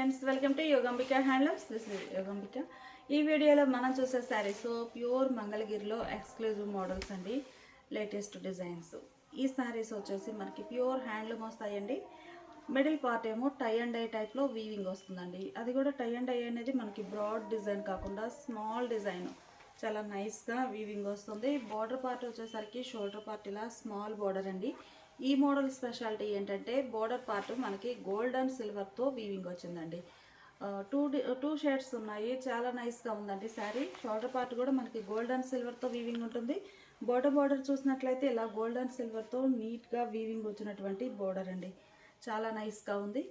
Friends welcome to Yogambika handlooms this is Yogambika ఈ వీడియోలో మనం చూసే శారీస్ ప్యూర్ మంగళగిరిలో ఎక్స్క్లూజివ్ మోడల్స్ అండి లేటెస్ట్ డిజైన్స్ ఈ శారీస్ వచ్చేసి మనకి ప్యూర్ హ్యాండ్లూమ్ వస్తాయండి. మిడిల్ పార్ట్ ఏమో టై అండ్ డై టైప్లో వీవింగ్ వస్తుందండి. అది కూడా టై అండ్ డై అనేది మనకి బ్రాడ్ డిజైన్ కాకుండా స్మాల్ డిజైన్ చాలా నైస్గా వీవింగ్ వస్తుంది. బార్డర్ పార్ట్ వచ్చేసరికి షోల్డర్ పార్ట్ ఇలా స్మాల్ బార్డర్ అండి. ఈ మోడల్ స్పెషాలిటీ ఏంటంటే బోర్డర్ పార్ట్ మనకి గోల్డ్ అండ్ సిల్వర్తో వీవింగ్ వచ్చిందండి. టూ టూ షేడ్స్ ఉన్నాయి. చాలా నైస్గా ఉందండి శారీ. షోల్డర్ పార్ట్ కూడా మనకి గోల్డ్ అండ్ సిల్వర్తో వీవింగ్ ఉంటుంది. బోర్డర్ బోర్డర్ చూసినట్లయితే ఇలా గోల్డ్ అండ్ సిల్వర్తో నీట్గా వీవింగ్ వచ్చినటువంటి బోర్డర్ అండి. చాలా నైస్గా ఉంది.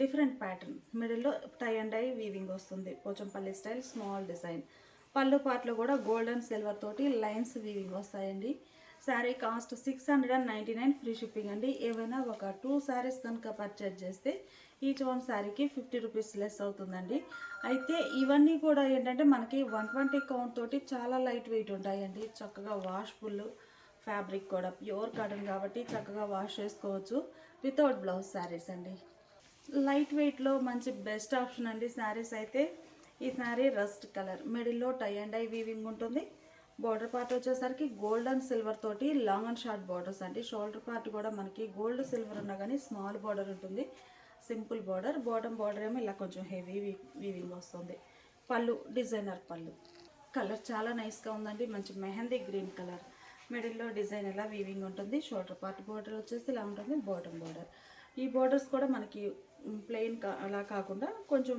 డిఫరెంట్ ప్యాటర్న్ మిడిల్లో టై అండ్ ఐ వీవింగ్ వస్తుంది. పోచంపల్లి స్టైల్ స్మాల్ డిజైన్ పళ్ళు పార్ట్లో కూడా గోల్డ్ అండ్ సిల్వర్ తోటి లైన్స్ వీవింగ్ వస్తాయండి. Saree cost six hundred and ninety nine free shipping అండి. ఏవైనా ఒక టూ శారీస్ కనుక పర్చేజ్ చేస్తే ఈచ్ వన్ శారీకి ఫిఫ్టీ రూపీస్ లెస్ అవుతుందండి. అయితే ఇవన్నీ కూడా ఏంటంటే మనకి వన్ ట్వంటీ కౌంట్ తోటి చాలా లైట్ వెయిట్ ఉంటాయండి. చక్కగా వాష్ఫుల్ ఫ్యాబ్రిక్ కూడా ప్యూర్ కాటన్ కాబట్టి చక్కగా వాష్ చేసుకోవచ్చు వితౌట్ బ్లౌజ్ శారీస్ అండి. లైట్ వెయిట్లో మంచి బెస్ట్ ఆప్షన్ అండి శారీస్ అయితే. ఈ శారీ రస్ట్ కలర్ మిడిల్లో టై అండ్ ఐ వీవింగ్ ఉంటుంది. బార్డర్ పార్ట్ వచ్చేసరికి గోల్డ్ అండ్ సిల్వర్ తోటి లాంగ్ అండ్ షార్ట్ బార్డర్స్ అండి. షోల్డర్ పార్ట్ కూడా మనకి గోల్డ్ సిల్వర్ ఉన్నా కానీ స్మాల్ బార్డర్ ఉంటుంది. Simple border. బాటమ్ బార్డర్ ఏమో ఇలా కొంచెం హెవీ వీవింగ్ వస్తుంది. పళ్ళు డిజైనర్ పళ్ళు. కలర్ చాలా నైస్గా ఉందండి. మంచి మెహందీ గ్రీన్ కలర్. మిడిల్లో డిజైన్ ఎలా వీవింగ్ ఉంటుంది. షోల్డర్ పార్ట్ బార్డర్ వచ్చేసి ఇలా ఉంటుంది. Bottom border. ఈ బార్డర్స్ కూడా మనకి ప్లెయిన్ కా అలా కాకుండా కొంచెం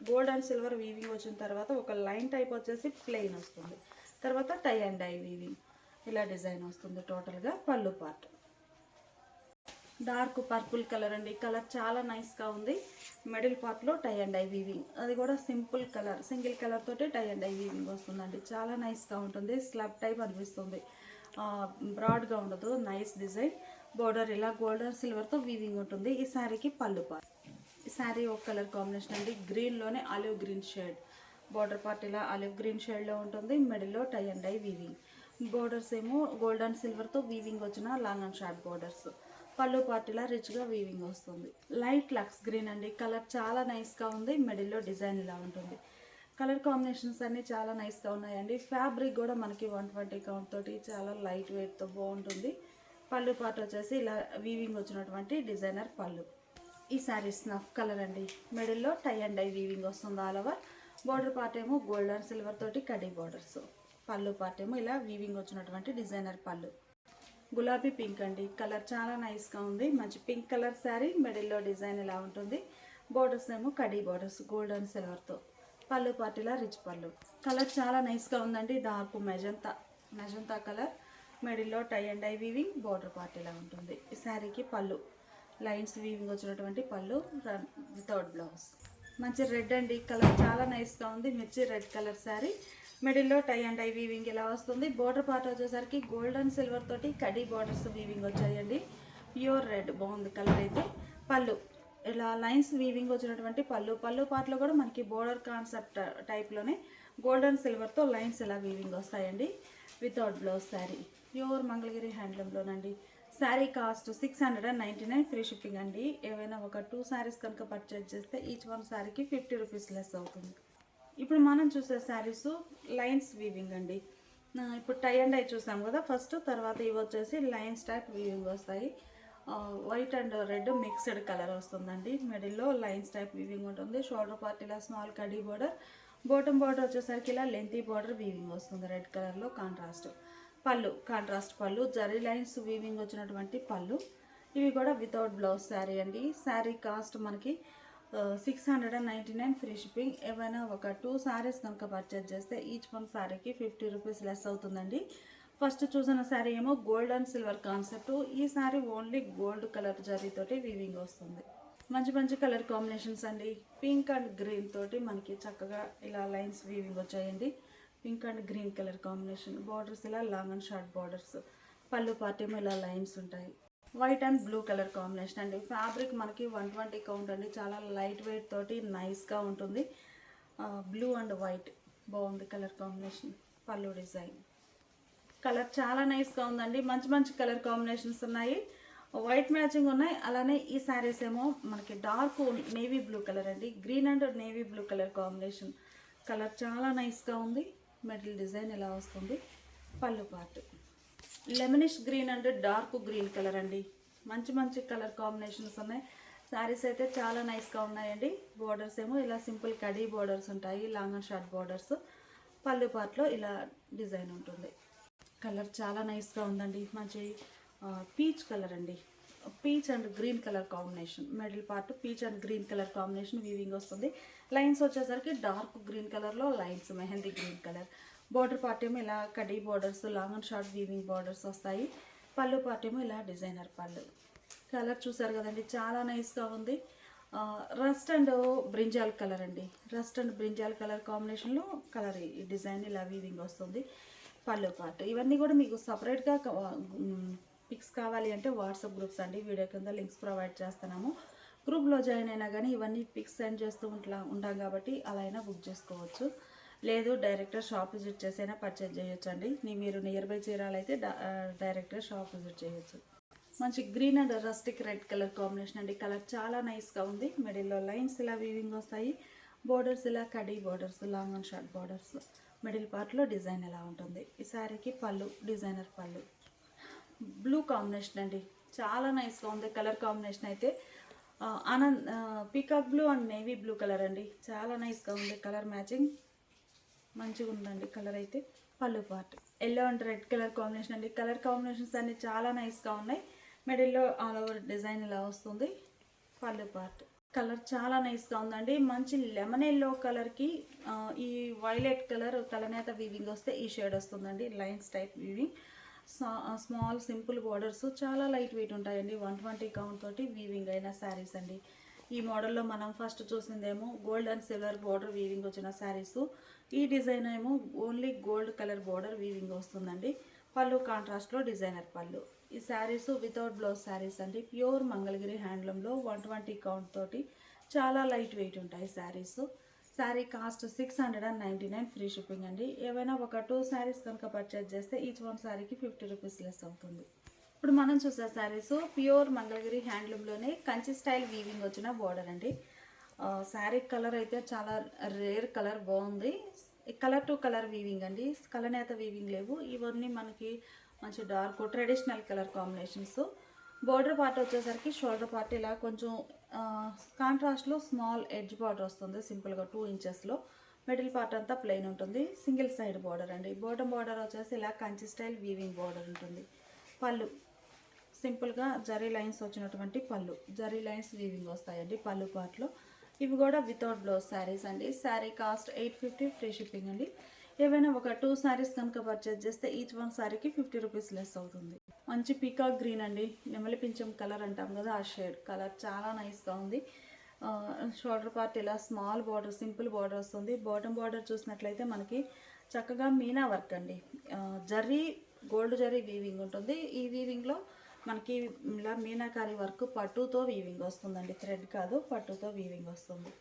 గోల్డ్ అండ్ సిల్వర్ వీవింగ్ వచ్చిన తర్వాత ఒక లైన్ టైప్ వచ్చేసి ప్లెయిన్ వస్తుంది. తర్వాత టై అండ్ డై వీవింగ్ ఇలా డిజైన్ వస్తుంది టోటల్గా pallu part dark purple colour అండి. కలర్ చాలా నైస్గా ఉంది. మిడిల్ పార్ట్లో టై అండ్ ఐ వీవింగ్ అది కూడా సింపుల్ కలర్ సింగిల్ కలర్ తోటి టై అండ్ ఐ వీవింగ్ వస్తుందండి. చాలా నైస్గా ఉంటుంది. స్లబ్ టైప్ అనిపిస్తుంది. బ్రాడ్గా ఉండదు. నైస్ డిజైన్ బోర్డర్ ఇలా గోల్డెన్ సిల్వర్తో వీవింగ్ ఉంటుంది. ఈ శారీకి పళ్ళు పార్ట్ ఈ శారీ ఒక కలర్ కాంబినేషన్ అండి. గ్రీన్లోనే olive green shade border part ఇలా ఆలివ్ గ్రీన్ షేడ్లో ఉంటుంది. మిడిల్లో tie and dye weaving borders ఏమో గోల్డ్ అండ్ సిల్వర్తో వీవింగ్ వచ్చిన long and short borders pallu part ఇలా రిచ్గా వీవింగ్ వస్తుంది. లైట్ లక్స్ గ్రీన్ అండి. కలర్ చాలా నైస్గా ఉంది. మిడిల్లో డిజైన్ ఇలా ఉంటుంది. కలర్ కాంబినేషన్స్ అన్నీ చాలా నైస్గా ఉన్నాయండి. ఫ్యాబ్రిక్ కూడా మనకి వన్ ట్వంటీ కౌంట్ తోటి చాలా లైట్ వెయిట్తో బాగుంటుంది. పళ్ళు పార్ట్ వచ్చేసి ఇలా వీవింగ్ వచ్చినటువంటి డిజైనర్ పళ్ళు. ఈ శారీ స్నఫ్ కలర్ అండి. మిడిల్లో టై అండ్ ఐ వీవింగ్ వస్తుంది ఆల్ ఓవర్. బార్డర్ పార్ట్ ఏమో గోల్డ్ అండ్ సిల్వర్ తోటి కడీ బార్డర్స్. పళ్ళు పార్ట్ ఏమో ఇలా వీవింగ్ వచ్చినటువంటి డిజైనర్ పళ్ళు. గులాబీ పింక్ అండి. కలర్ చాలా నైస్గా ఉంది. మంచి పింక్ కలర్ శారీ మిడిల్లో డిజైన్ ఇలా ఉంటుంది? బోర్డర్స్ ఏమో కడీ బోర్డర్స్ గోల్డ్ అండ్ సిల్వర్తో పళ్ళు పార్టీలా రిచ్ పళ్ళు. కలర్ చాలా నైస్గా ఉందండి. Dark magenta magenta colour. మిడిల్లో tie and dye weaving border పార్టీలా ఉంటుంది. ఈ శారీకి పళ్ళు. లైన్స్ వీవింగ్ వచ్చినటువంటి పళ్ళు వితౌట్ బ్లౌజ్ మంచి రెడ్ అండి. కలర్ చాలా నైస్గా ఉంది. మిర్చి రెడ్ కలర్ శారీ. మిడిల్లో టై అండ్ ఐ వీవింగ్ ఇలా వస్తుంది? బోర్డర్ పార్ట్ వచ్చేసరికి గోల్డ్ అండ్ సిల్వర్ తోటి కడీ బార్డర్స్ వీవింగ్ వచ్చాయండి. ప్యూర్ రెడ్ బాగుంది కలర్ అయితే. పళ్ళు. ఇలా లైన్స్ వీవింగ్ వచ్చినటువంటి పళ్ళు. పళ్ళు పార్ట్లో కూడా మనకి బోర్డర్ కాన్సెప్ట్ టైప్లోనే గోల్డ్ అండ్ సిల్వర్తో లైన్స్ ఇలా వీవింగ్ వస్తాయండి. Without blouse saree. Pure Mangalagiri హ్యాండ్లూమ్లోనండి saree cost six hundred and ninety nine free shipping అండి. ఏవైనా ఒక టూ శారీస్ కనుక పర్చేజ్ చేస్తే ఈచ్ వన్ శారీకి ఫిఫ్టీ రూపీస్ లెస్ అవుతుంది. ఇప్పుడు మనం చూసే శారీస్ లైన్స్ వీవింగ్ అండి. ఇప్పుడు టై అండ్ ఐ చూసాం కదా ఫస్ట్ తర్వాత ఇవి వచ్చేసి లైన్స్ టైప్ వీవింగ్ వస్తాయి. White and red mixed colour వస్తుందండి. మిడిల్లో లైన్స్ టైప్ వీవింగ్ ఉంటుంది. షోల్డర్ పార్ట్ ఇలా స్మాల్ కడీ బోర్డర్ బాటమ్ బార్డర్ వచ్చేసరికి ఇలా లెంతీ బార్డర్ వీవింగ్ వస్తుంది రెడ్ కలర్లో contrast pallu contrast pallu zari lines weaving వచ్చినటువంటి పళ్ళు. ఇవి కూడా వితౌట్ బ్లౌజ్ శారీ అండి. శారీ కాస్ట్ మనకి six hundred and ninety nine free shipping ఏమైనా ఒక టూ శారీస్ కనుక పర్చేజ్ చేస్తే ఈచ్ వన్ శారీకి ఫిఫ్టీ రూపీస్ లెస్ అవుతుందండి. ఫస్ట్ చూసిన శారీ ఏమో గోల్డ్ అండ్ సిల్వర్ కాన్సెప్ట్ ఈ శారీ ఓన్లీ గోల్డ్ కలర్ జరీతోటి వీవింగ్ వస్తుంది. మంచి మంచి కలర్ కాంబినేషన్స్ అండి. పింక్ అండ్ గ్రీన్ తోటి మనకి చక్కగా ఇలా లైన్స్ వీవింగ్ వచ్చాయండి. Pink and green colour combination. Borders ఇలా long and short borders pallu part ఇలా లైన్స్ ఉంటాయి. White and blue colour combination అండి. ఫ్యాబ్రిక్ మనకి వన్ ట్వంటీ కౌంట్ అండి. చాలా లైట్ వెయిట్ తోటి నైస్గా ఉంటుంది. బ్లూ అండ్ వైట్ బాగుంది colour combination pallu design colour చాలా నైస్గా ఉందండి. మంచి మంచి కలర్ కాంబినేషన్స్ ఉన్నాయి. వైట్ మ్యాచింగ్ ఉన్నాయి. అలానే ఈ శారీస్ ఏమో మనకి డార్క్ నేవీ బ్లూ కలర్ అండి. Green and navy blue colour combination colour చాలా నైస్గా ఉంది. మెటల్ డిజైన్ ఇలా వస్తుంది? Pallu part lemonish green and dark green colour అండి. మంచి మంచి కలర్ కాంబినేషన్స్ ఉన్నాయి. శారీస్ అయితే చాలా నైస్గా ఉన్నాయండి. బోర్డర్స్ ఏమో ఇలా సింపుల్ కడీ బోర్డర్స్ ఉంటాయి long and short borders pallu పార్ట్లో ఇలా డిజైన్ ఉంటుంది. కలర్ చాలా నైస్గా ఉందండి. మంచి పీచ్ కలర్ అండి. Peach and green colour combination middle part peach and green colour combination weaving వస్తుంది. లైన్స్ వచ్చేసరికి డార్క్ గ్రీన్ కలర్లో lines mehndi green colour. Border part ఏమో ఇలా khadi borders long and short weaving borders వస్తాయి. పళ్ళు పార్ట్ ఏమో ఇలా డిజైనర్ పళ్ళు. కలర్ చూసారు కదండి చాలా నైస్గా ఉంది. రస్ట్ అండ్ బ్రింజాల్ కలర్ అండి. రస్ట్ అండ్ బ్రింజాల్ కలర్ కాంబినేషన్లో కలర్ ఈ డిజైన్ ఇలా వీవింగ్ వస్తుంది. పళ్ళు పార్ట్ ఇవన్నీ కూడా మీకు సపరేట్గా పిక్స్ కావాలి అంటే వాట్సాప్ గ్రూప్స్ అండి. వీడియో కింద లింక్స్ ప్రొవైడ్ చేస్తున్నాము. గ్రూప్లో జాయిన్ అయినా కానీ ఇవన్నీ పిక్స్ సెండ్ చేస్తూ ఉంటా ఉంటాం కాబట్టి అలా అయినా బుక్ చేసుకోవచ్చు. లేదు డైరెక్ట్గా షాప్ విజిట్ చేసైనా పర్చేజ్ చేయొచ్చు అండి మీరు నియర్ బై చీరాలైతే డైరెక్ట్గా షాప్ విజిట్ చేయొచ్చు. మంచి green and rustic red colour combination అండి. కలర్ చాలా నైస్గా ఉంది. మిడిల్లో లైన్స్ ఇలా వీవింగ్ వస్తాయి. బోర్డర్స్ ఇలా khadi borders long and short borders. Middle పార్ట్లో డిజైన్ ఎలా ఉంటుంది? ఈ శారీకి పళ్ళు డిజైనర్ పళ్ళు. బ్లూ కాంబినేషన్ అండి. చాలా నైస్గా ఉంది కలర్ కాంబినేషన్ అయితే. Anand peacock blue and navy blue colour అండి. చాలా నైస్గా ఉంది కలర్ మ్యాచింగ్. మంచిగా ఉందండి కలర్ అయితే. Pallu part. Yellow and red colour combination అండి. కలర్ కాంబినేషన్స్ అన్ని చాలా నైస్గా ఉన్నాయి. మిడిల్లో ఆల్ ఓవర్ డిజైన్ ఇలా వస్తుంది. పళ్ళు పార్ట్. కలర్ చాలా నైస్గా ఉందండి. మంచి లెమన్ ఎల్లో కలర్కి ఈ వైలెట్ కలర్ తలనేత వీవింగ్ వస్తే ఈ షేడ్ వస్తుందండి. Lines type weaving. Small simple borders చాలా లైట్ వెయిట్ ఉంటాయండి. వన్ ట్వంటీ కౌంట్ తోటి వీవింగ్ అయిన శారీస్ అండి. ఈ మోడల్లో మనం first చూసిందేమో gold and silver border weaving వచ్చిన శారీస్. ఈ డిజైన్ ఏమో only gold colour border weaving వస్తుందండి. పళ్ళు కాంట్రాస్ట్లో డిజైనర్ పళ్ళు. ఈ శారీస్ వితౌట్ బ్లౌజ్ శారీస్ అండి. ప్యూర్ మంగళగిరి హ్యాండ్లూమ్లో వన్ ట్వంటీ కౌంట్ తోటి చాలా లైట్ వెయిట్ ఉంటాయి saris. Sari cost six hundred and ninety nine free shipping అండి. ఏవైనా ఒక టూ శారీస్ కనుక పర్చేజ్ చేస్తే ఈచ్ వన్ శారీకి ఫిఫ్టీ రూపీస్ లెస్ అవుతుంది. ఇప్పుడు మనం చూసే శారీస్ ప్యూర్ మంగళగిరి హ్యాండ్లూమ్లోనే కంచి స్టైల్ వీవింగ్ వచ్చిన బోర్డర్ అండి. శారీ కలర్ అయితే చాలా రేర్ కలర్ బాగుంది. కలర్ టు కలర్ వీవింగ్ అండి. కలనేత వీవింగ్ లేవు. ఇవన్నీ మనకి మంచి dark traditional colour combinations border part వచ్చేసరికి షోల్డర్ పార్ట్ ఇలా కొంచెం కాంట్రాస్ట్లో స్మాల్ ఎడ్జ్ బార్డర్ వస్తుంది సింపుల్గా టూ ఇంచెస్లో. మిడిల్ పార్ట్ అంతా ప్లెయిన్ ఉంటుంది. సింగిల్ సైడ్ బార్డర్ అండి. బోటం బార్డర్ వచ్చేసి ఇలా కంచి స్టైల్ వీవింగ్ బార్డర్ ఉంటుంది. పళ్ళు. సింపుల్గా జరీ లైన్స్ వచ్చినటువంటి పళ్ళు. జరీ లైన్స్ వీవింగ్ వస్తాయండి పళ్ళు పార్ట్లో. ఇవి కూడా వితౌట్ బ్లౌజ్ శారీస్ అండి. Sari cost eight fifty free shipping అండి. ఏవైనా ఒక టూ శారీస్ కనుక పర్చేజ్ చేస్తే ఈచ్ వన్ శారీకి ఫిఫ్టీ రూపీస్ లెస్ అవుతుంది. మంచి పీకాక్ గ్రీన్ అండి. నెమలి పింఛం కలర్ అంటాం కదా ఆ షేడ్ కలర్ చాలా నైస్గా ఉంది. షోల్డర్ పార్ట్ ఇలా స్మాల్ బార్డర్ సింపుల్ బార్డర్ వస్తుంది. బాటమ్ బార్డర్ చూసినట్లయితే మనకి చక్కగా మీనా వర్క్ అండి. జర్రీ గోల్డ్ జర్రీ వీవింగ్ ఉంటుంది. ఈ వీవింగ్లో మనకి ఇలా మీనాకారి వర్క్ పట్టుతో వీవింగ్ వస్తుందండి. థ్రెడ్ కాదు పట్టుతో వీవింగ్ వస్తుంది.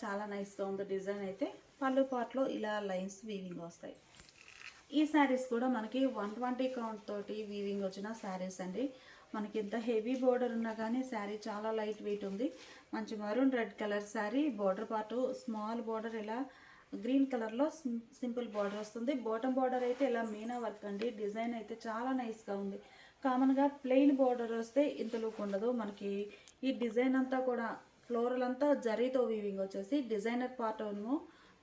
చాలా నైస్గా ఉంది డిజైన్ అయితే. పళ్ళు పార్ట్లో ఇలా లైన్స్ వీవింగ్ వస్తాయి. ఈ శారీస్ కూడా మనకి వన్ ట్వంటీ కౌంట్ తోటి వీవింగ్ వచ్చిన శారీస్ అండి. మనకి ఇంత హెవీ బోర్డర్ ఉన్నా కానీ శారీ చాలా లైట్ వెయిట్ ఉంది. మంచి maroon red colour sari border part small border ఇలా గ్రీన్ కలర్లో సింపుల్ బార్డర్ వస్తుంది. బాటమ్ బార్డర్ అయితే ఇలా మీనా వర్క్ అండి. డిజైన్ అయితే చాలా నైస్గా ఉంది. కామన్గా ప్లెయిన్ బార్డర్ వస్తే ఇంత లుక్ ఉండదు. మనకి ఈ డిజైన్ అంతా కూడా ఫ్లోరల్ అంతా జరీతో వీవింగ్ వచ్చేసి డిజైనర్ పార్ట్ ఏమో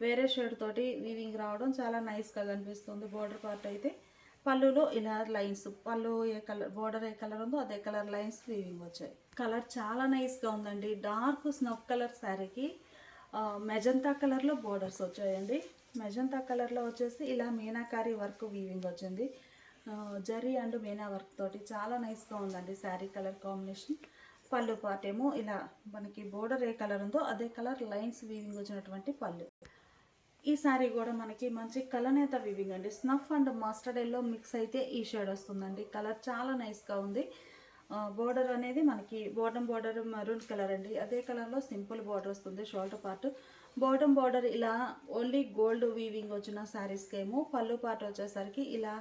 వేరే షేడ్ తోటి వీవింగ్ రావడం చాలా నైస్గా కనిపిస్తుంది. బోర్డర్ పార్ట్ అయితే పళ్ళులో ఇలా లైన్స్ పళ్ళు ఏ కలర్ బోర్డర్ ఏ కలర్ ఉందో అదే కలర్ లైన్స్ వీవింగ్ వచ్చాయి. కలర్ చాలా నైస్గా ఉందండి. డార్క్ స్నఫ్ కలర్ శారీకి మెజంతా కలర్లో బోర్డర్స్ వచ్చాయండి. మెజంతా కలర్లో వచ్చేసి ఇలా మీనాకారి వర్క్ వీవింగ్ వచ్చింది. జరీ అండ్ మీనా వర్క్ తోటి చాలా నైస్గా ఉందండి sari colour combination pallu part ఏమో ఇలా మనకి బోర్డర్ ఏ కలర్ ఉందో అదే కలర్ లైన్స్ వీవింగ్ వచ్చినటువంటి పళ్ళు. ఈ శారీ కూడా మనకి మంచి కలనేత వీవింగ్ అండి. Snuff and mustard yellow mix అయితే ఈ షేడ్ వస్తుందండి. కలర్ చాలా నైస్గా ఉంది. బోర్డర్ అనేది మనకి బాటమ్ బార్డర్ మరూన్ కలర్ అండి. అదే కలర్లో సింపుల్ బార్డర్ వస్తుంది షోల్డర్ పార్ట్ బాటమ్ బార్డర్ ఇలా ఓన్లీ గోల్డ్ వీవింగ్ వచ్చిన శారీస్కి ఏమో పళ్ళు పార్ట్ వచ్చేసరికి ఇలా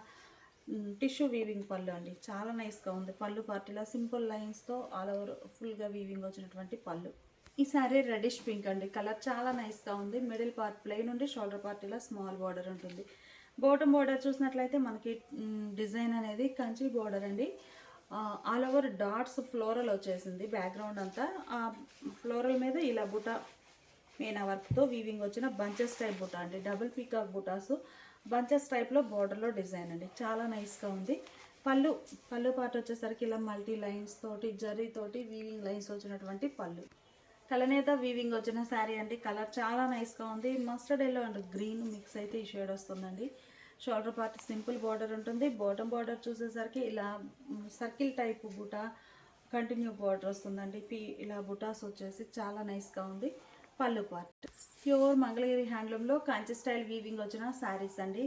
టిష్యూ వీవింగ్ పళ్ళు అండి. చాలా నైస్గా ఉంది. పళ్ళు పార్టీలా సింపుల్ లైన్స్తో ఆల్ ఓవర్ ఫుల్గా వీవింగ్ వచ్చినటువంటి పళ్ళు. ఈ సారీ రెడిష్ పింక్ అండి. కలర్ చాలా నైస్గా ఉంది. మిడిల్ పార్ట్ ప్లెయిన్ ఉండి షోల్డర్ పార్టీలో స్మాల్ బార్డర్ ఉంటుంది. బాటమ్ బార్డర్ చూసినట్లయితే మనకి డిజైన్ అనేది కంచి బార్డర్ అండి. ఆల్ ఓవర్ డాట్స్ ఫ్లోరల్ వచ్చేసింది బ్యాక్గ్రౌండ్ అంతా. ఆ ఫ్లోరల్ మీద ఇలా బుట మీనా వర్క్తో వీవింగ్ వచ్చిన బంచెస్ టైప్ బుటా అండి. డబుల్ పీకాక్ బుటాస్. బంచెస్ టైప్లో బార్డర్లో డిజైన్ అండి. చాలా నైస్గా ఉంది. పళ్ళు పళ్ళు పాట వచ్చేసరికి ఇలా మల్టీ లైన్స్ తోటి జరీ తోటి వీవింగ్ లైన్స్ వచ్చినటువంటి పళ్ళు. కలనేత వీవింగ్ వచ్చిన శారీ అండి. కలర్ చాలా నైస్గా ఉంది. Mustard yellow and green mix అయితే ఈ షేడ్ వస్తుందండి. షోల్డర్ పార్ట్ సింపుల్ బార్డర్ ఉంటుంది. బాటమ్ బార్డర్ చూసేసరికి ఇలా circle type buta continue border వస్తుందండి. పీ ఇలా బుటాస్ వచ్చేసి చాలా నైస్గా ఉంది. పళ్ళు పార్ట్ ప్యూర్ మంగళగిరి హ్యాండ్లూమ్లో కంచి స్టైల్ వీవింగ్ వచ్చిన శారీస్ అండి.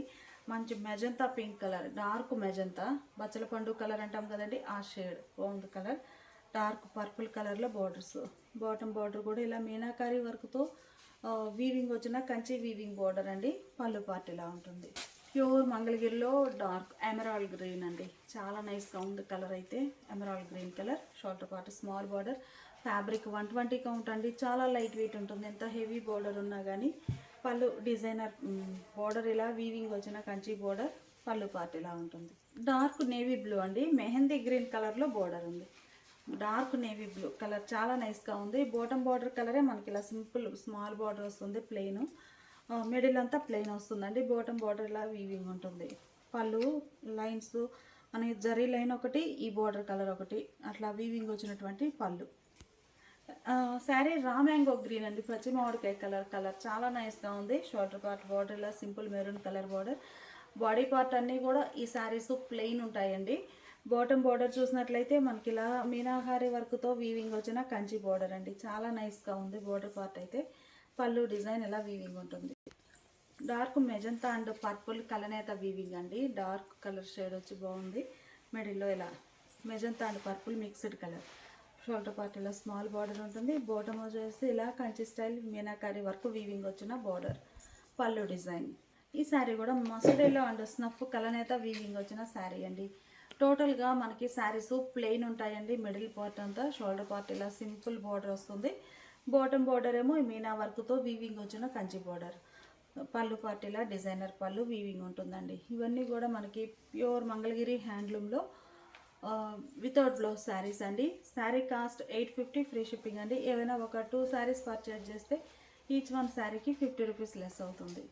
మంచి magenta pink colour dark magenta బచ్చల పండు కలర్ అంటాం కదండి ఆ షేడ్ బాగుంది కలర్ డార్క్ పర్పుల్ కలర్లో బార్డర్స్. బాటమ్ బార్డర్ కూడా ఇలా మీనాకారి వర్క్తో వీవింగ్ వచ్చిన కంచి వీవింగ్ బార్డర్ అండి. పళ్ళు పార్ట్ ఇలా ఉంటుంది. ప్యూర్ మంగళగిరిలో డార్క్ ఎమరాల్డ్ గ్రీన్ అండి. చాలా నైస్గా ఉంది కలర్ అయితే. Emerald green colour short part small border fabric one twenty count అండి. చాలా లైట్ వెయిట్ ఉంటుంది. ఎంత హెవీ బార్డర్ ఉన్నా కానీ పళ్ళు డిజైనర్ బార్డర్ ఇలా వీవింగ్ వచ్చిన కంచి బార్డర్ పళ్ళు పార్ట్ ఇలా ఉంటుంది. డార్క్ నేవీ బ్లూ అండి. మెహందీ గ్రీన్ కలర్లో బార్డర్ ఉంది. డార్క్ నేవీ బ్లూ కలర్ చాలా నైస్గా ఉంది. బాటమ్ బార్డర్ కలరే మనకి ఇలా సింపుల్ స్మాల్ బార్డర్ వస్తుంది ప్లెయిన్. మిడిల్ అంతా ప్లెయిన్ వస్తుందండి. బాటమ్ బార్డర్ ఇలా వీవింగ్ ఉంటుంది. పళ్ళు లైన్స్ మనకి జరీ లైన్ ఒకటి ఈ బార్డర్ కలర్ ఒకటి. అట్లా వీవింగ్ వచ్చినటువంటి పళ్ళు. శారీ రామ్యాంగో గ్రీన్ అండి. పచ్చి మామిడికాయ కలర్ కలర్ చాలా నైస్గా ఉంది. షోల్డర్ పార్ట్ బార్డర్ ఇలా simple maroon colour border. Body part అన్నీ కూడా ఈ శారీస్ ప్లెయిన్ ఉంటాయండి. బాటమ్ బార్డర్ చూసినట్లయితే మనకి ఇలా మీనాహారి వర్క్తో వీవింగ్ వచ్చిన కంచి బార్డర్ అండి. చాలా నైస్గా ఉంది బార్డర్ పార్ట్ అయితే. పళ్ళు డిజైన్ ఇలా వీవింగ్ ఉంటుంది? డార్క్ మెజంతా అండ్ పర్పుల్ కలనేత వీవింగ్ అండి. డార్క్ కలర్ షేడ్ వచ్చి బాగుంది. మిడిల్లో ఇలా magenta and purple mixed colour. Shoulder part ఇలా స్మాల్ బార్డర్ ఉంటుంది. బాటమ్ వచ్చేసి ఇలా Kanchi style meenakari work weaving వచ్చిన బార్డర్. పళ్ళు డిజైన్. ఈ శారీ కూడా మసడేలో అండ్ స్నఫ్ కలనేత వీవింగ్ వచ్చిన శారీ అండి. టోటల్గా మనకి శారీస్ ప్లెయిన్ ఉంటాయండి మిడిల్ పార్ట్ అంతా షోల్డర్ పార్ట్ ఇలా సింపుల్ బార్డర్ వస్తుంది. బాటమ్ బార్డర్ ఏమో మీనా వర్క్తో వీవింగ్ వచ్చిన కంచి బార్డర్. పళ్ళు పార్ట్ ఇలా డిజైనర్ పళ్ళు వీవింగ్ ఉంటుందండి. ఇవన్నీ కూడా మనకి ప్యూర్ మంగళగిరి హ్యాండ్లూమ్లో వితౌట్ బ్లౌజ్ శారీస్ అండి. Sari cost eight fifty free shipping అండి. ఏవైనా ఒక టూ శారీస్ పర్చేజ్ చేస్తే ఈచ్ వన్ శారీకి ఫిఫ్టీ రూపీస్ లెస్ అవుతుంది.